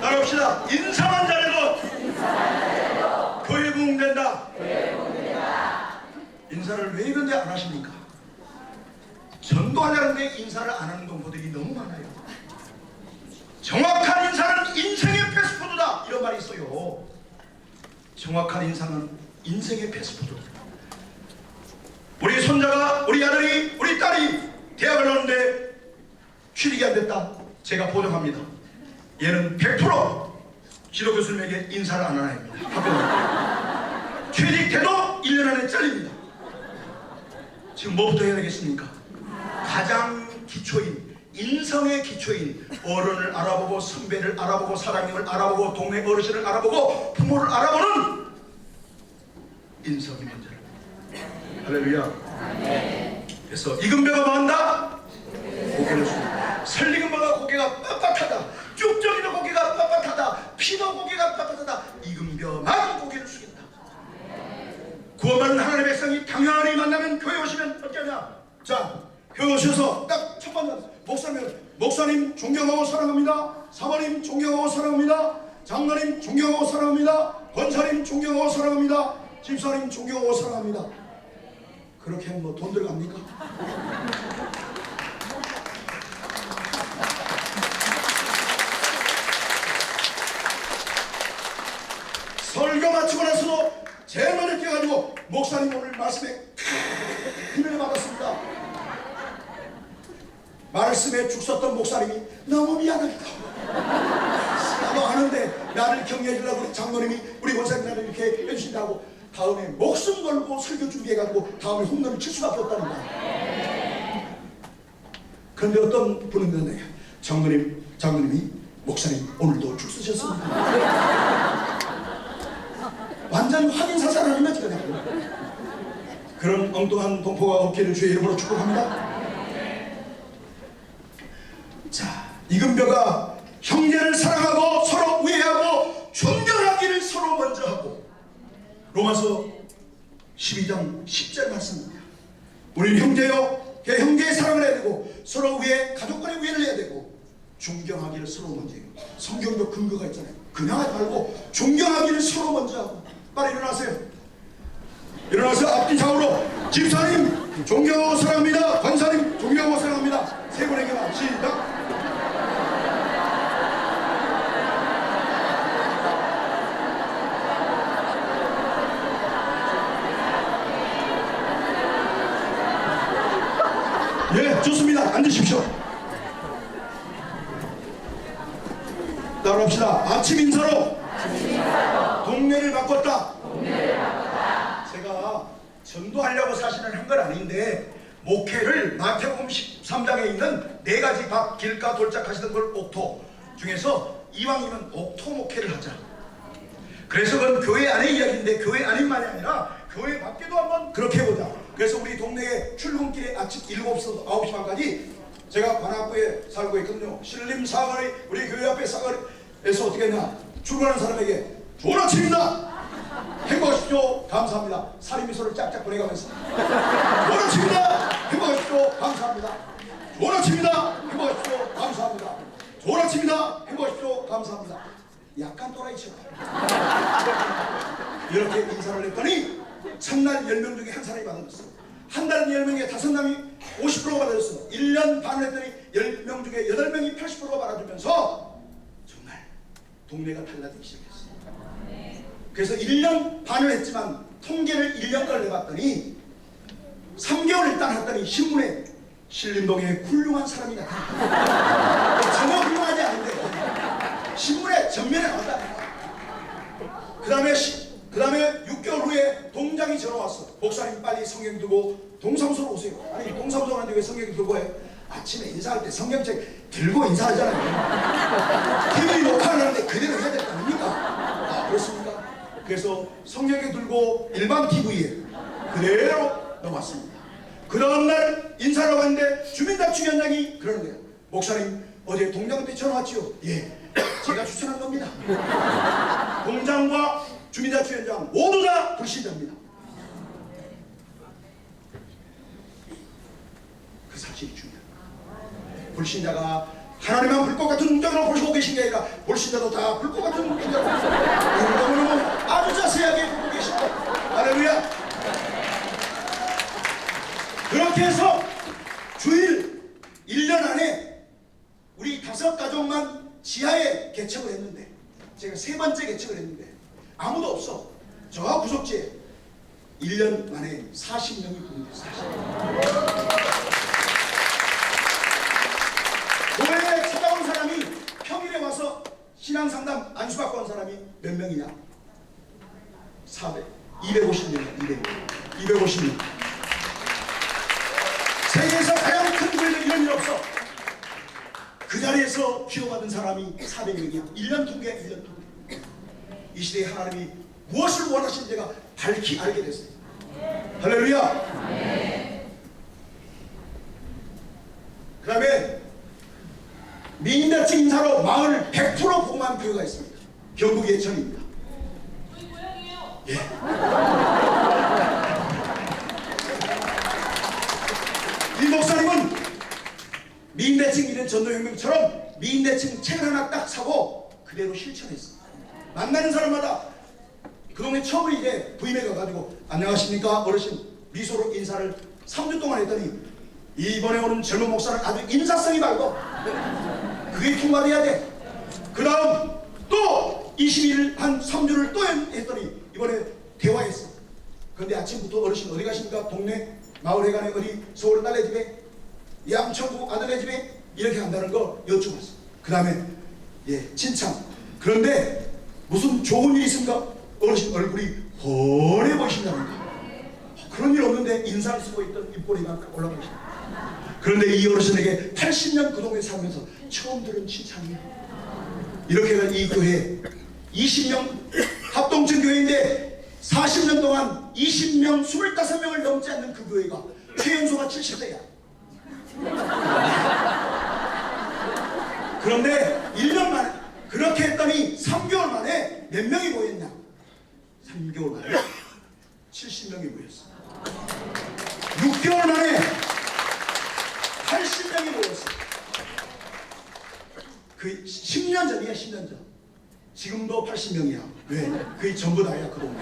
따라합시다. 인사만 잘해도 교회 부흥된다. 인사를 왜 이런데 안 하십니까? 전도하자는데 인사를 안 하는 동포들이 너무 많아요. 정확한 인사는 인생의 패스포드다 이런 말이 있어요. 정확한 인사는 인생의 패스포드. 우 리 손자가 우리 아들이 우리 딸이 대학을 나오는데 취직이 안 됐다. 제가 보장합니다. 얘는 100% 지도 교수님에게 인사를 안 하나 합니다. 합격. 취직돼도 1년 안에 잘립니다. 지금 뭐부터 해야 되겠습니까? 가장 기초인 인성의 기초인 어른을 알아보고 선배를 알아보고 사장님을 알아보고 동네 어르신을 알아보고 부모를 알아보는 인성이 먼저라. 할렐루야. 그래서 이금배가 뭐한다? 고개를 숙인다. 설리금배가 고개가 빳빳하다. 쭉정이도 고개가 빳빳하다. 피도 고개가 빳빳하다. 이금벼만 고개를 숙인다. 구원받은 하나님의 백성이 당연히 만나면 교회 오시면 하냐? 자, 교회 오셔서 딱 첫 번째 목사님, 목사님 존경하고 사랑합니다. 사모님 존경하고 사랑합니다. 장로님 존경하고 사랑합니다. 권사님 존경하고 사랑합니다. 집사님 존경하고 사랑합니다. 그렇게 하면 뭐 돈 들어갑니까? 설교 마치고 나서도 제일 먼저 뛰어가지고 목사님 오늘 말씀에 큰 은혜 받았습니다. 말씀에 죽 섰던 목사님이 너무 미안합니다. 나도 아는데 나를 격려해 주려고 우리 장로님이 우리 원사님 나를 이렇게 해주신다고 다음에 목숨 걸고 설교 준비해가지고 다음에 홈런을 칠 수밖에 없다는 거야. 그런데 어떤 분은 그러네요. 장로님, 장로님이 목사님 오늘도 죽 쓰셨습니다. 완전 확인 사살 아니면 그냥 그런 엉뚱한 동포가 없기를 주의 이름으로 축복합니다. 자, 이금벼가 형제를 사랑하고 로마서 12장 10절 말씀입니다. 우리 형제요, 그 형제의 사랑을 해야 되고 서로 우애, 가족 간의 우애를 해야 되고 존경하기를 서로 먼저 해요. 성경도 근거가 있잖아요. 그냥 말고 존경하기를 서로 먼저 하고 빨리 일어나세요. 일어나서 앞뒤 좌우로 집사님 존경하고 사랑합니다. 관사님 존경하고 사랑합니다. 세 분에게만 시작. 예, 좋습니다. 앉으십시오. 따라합시다. 아침 인사로 동네를 바꿨다. 제가 전도하려고 사실은 한 건 아닌데 목회를 마태복음 13장에 있는 네 가지 밥 길가 돌짝하시던 걸 옥토 중에서 이왕이면 옥토 목회를 하자. 그래서 그건 교회 안의 이야기인데 교회 아닌만이 아니라 교회 밖에도 한번 그렇게 해보자. 그래서 우리 동네에 출근길에 아침 7시부터 9시 반까지 제가 관악구에 살고 있거든요. 신림 사거리 우리 교회 앞에 사거리에서 어떻게 했냐. 출근하는 사람에게 좋은 아침입니다. 행복하십시오. 감사합니다. 살인 미소를 짝짝 보내가면서 좋은 아침입니다. 행복하십시오. 감사합니다. 좋은 아침입니다. 행복하십시오. 감사합니다. 좋은 아침입니다. 행복하십시오. 감사합니다. 약간 또라이처럼 이렇게 인사를 했더니 첫날 10명 중에 한 사람이 받아줬어. 한 달은 10명에 다섯 명이 50%가 받아줬어. 1년 반을 했더니 10명 중에 8명이 80%가 받아주면서 정말 동네가 달라지기 시작했어. 그래서 1년 반을 했지만 통계를 1년간 내봤더니 3개월 일단 했더니 신문에 신림동에 훌륭한 사람이 나타났다. 전혀 훌륭하지 않은데 신문에 전면에 나왔다. 그 다음에 6개월 후에 동장이 전화 왔어. 목사님 빨리 성경 들고 동사무소로 오세요. 아니 동사무소 가는데 왜 성경 들고 해? 아침에 인사할 때 성경책 들고 인사하잖아요. TV 녹화하는데 그대로 해야 될거 아닙니까? 아 그렇습니까? 그래서 성경에 들고 일반 TV에 그대로 넘었습니다. 그 다음날 인사를 갔는데 주민자치위원장이 그러는 거예요. 목사님 어제 동장한테 전화 왔지요? 예. 제가 추천한 겁니다. 동장과 주민자치위원장 모두 다 불신자입니다. 불신자가 하나님만 불꽃 같은 눈장으로 보시고 계신 게 아니라 불신자도 다 불꽃 같은 눈장으로 아주 자세하게 보고 계십니다. 할렐루야. 그렇게 해서 주일 1년 안에 우리 다섯 가족만 지하에 개척을 했는데 제가 세 번째 개척을 했는데 아무도 없어. 저와 구속지에 1년 만에 40명이 부흥됐어요. 40명. 교회에 찾아온 사람이 평일에 와서 신앙상담 안수 받고 온 사람이 몇 명이냐? 400, 250명, 200명, 250명. 세계에서 가장 큰 교회는 이런 일 없어. 그 자리에서 기도받은 사람이 400명이야. 1년 통계, 1년 통계. 이 시대에 하나님이 무엇을 원하시는지가 밝히 알게 됐어요. 할렐루야. 그 다음에 미인대증 인사로 마을 100% 복만 교회가 있습니다. 경북 예천입니다. 저희 고향이에요. 이 목사님은 미인대증 이런 전도혁명처럼 미인대증 책 하나 딱 사고 그대로 실천했어. 만나는 사람마다 그 동네 처음으로 이제 부임해 가가지고 안녕하십니까 어르신 미소로 인사를 3주 동안 했더니 이번에 오는 젊은 목사는 아주 인사성이 밝고 그게 통과돼야 돼. 그 다음 또 21일 한 3주를 또 했더니 이번에 대화했어. 근데 아침부터 어르신 어디 가십니까? 동네 마을 회관에 어디 서울 딸네 집에 양천구 아들네 집에 이렇게 간다는 거 여쭤봤어. 그 다음에 예 칭찬. 그런데 무슨 좋은 일 있습니까? 어르신 얼굴이 훤해 보이신다는 거. 그런 일 없는데 인상 쓰고 있던 입꼬리가 올라가 계신다. 그런데 이 어르신에게 80년 그 동네 살면서 처음 들은 칭찬이에요. 이렇게 해서 이 교회 20명 합동층 교회인데 40년 동안 20명 25명을 넘지 않는 그 교회가 최연소가 70대야. 그런데 1년 만에 그렇게 했더니 3개월 만에 몇 명이 모였냐? 3개월 만에 70명이 모였어. 6개월 만에 80명이 모였어. 그 10년 전이야, 10년 전. 지금도 80명이야. 왜? 그게 전부 다야, 그 동네.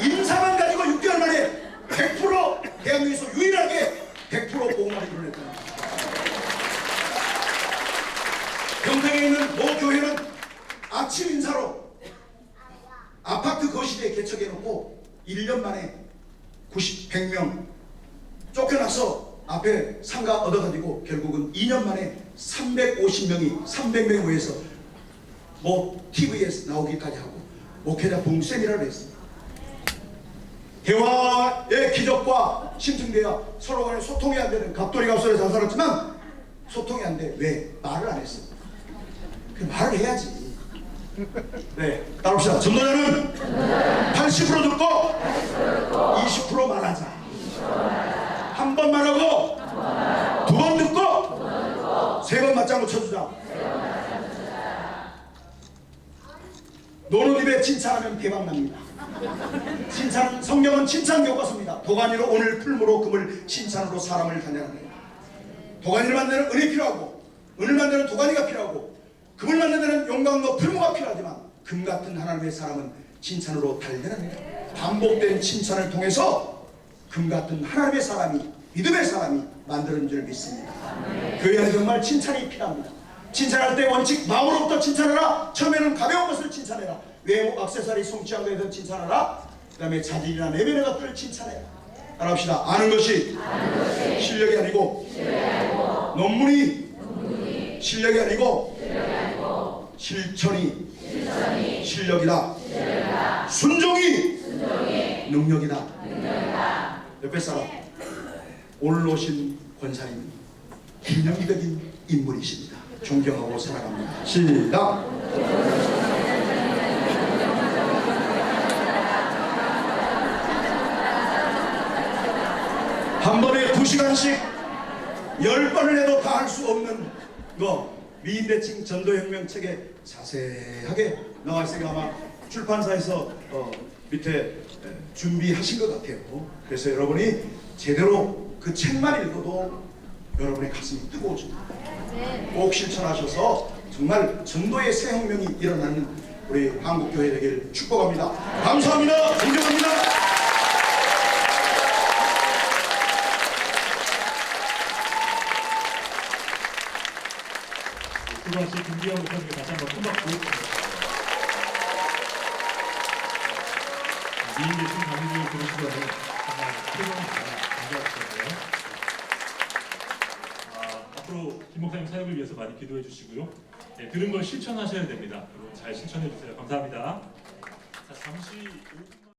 인사만 가지고 6개월 만에 100% 대한민국에서 유일하게 100% 보험을 이뤄냈다. 평택에 있는 모 교회는 아침 인사로 아파트 거실에 개척해놓고 1년 만에 90, 100명 쫓겨나서 앞에 상가 얻어가지고 결국은 2년 만에 350명이 300명이 모여서 뭐 TV에 나오기까지 하고 목회자 봉세미라를 했습니다. 대화의 기적과 심층대야 서로 간에 소통이 안 되는 갑돌이가 없어서 잘 살았지만 소통이 안 돼. 왜? 말을 안 했어. 그 말을 해야지. 네, 따라합시다. 전도자는 80% 듣고 20% 말하자. 한번 말하고 두 번 듣고 세 번 맞장구 쳐주자. 노는 입에 칭찬하면 대박납니다. 칭찬 성경은 칭찬 교과서입니다. 도가니로 오늘 풀무로 금을 칭찬으로 사람을 단련합니다. 도가니를 만드는 은이 필요하고 은을 만드는 도가니가 필요하고 금을 만드는 용광로 풀무가 필요하지만 금 같은 하나님의 사람은 칭찬으로 단련합니다. 반복된 칭찬을 통해서 금 같은 하나님의 사람이 믿음의 사람이 만드는 줄 믿습니다. 교회는 정말 칭찬이 필요합니다. 칭찬할 때 원칙 마음으로부터 칭찬하라. 처음에는 가벼운 것을 칭찬해라. 외모 액세서리 성취한 것에 대해서 칭찬하라. 그 다음에 자질이나 내면의 것들을 칭찬해라. 따라합시다. 아는 것이, 실력이 아니고, 논문이, 실력이 아니고, 실천이, 실력이다. 순종이, 능력이다. 옆에 사람 오신 권사님 기념적인 인물이십니다. 존경하고 사랑합니다. 시작. 한 번에 두 시간씩 열 번을 해도 다 할 수 없는 거 미인대칭 전도혁명 책에 자세하게 나와 있으니까 아마 출판사에서 어, 밑에 에, 준비하신 것 같아요. 그래서 여러분이 제대로 그 책만 읽어도 여러분의 가슴이 뜨거워집니다. 꼭 실천하셔서 정말 전도의 새 혁명이 일어나는 우리 한국교회 되길 축복합니다. 감사합니다. 존경합니다. 수고하신 김기영 목사님께 다시 한번 큰 박수 부탁드립니다. 미인 대신 강의를 들으시고는 정말 강 조하시잖아요. 아, 앞으로 김 목사님 사역을 위해서 많이 기도해 주시고요. 네, 들은 걸 실천하셔야 됩니다. 여러분 잘 실천해 주세요. 감사합니다. 자, 잠시 5분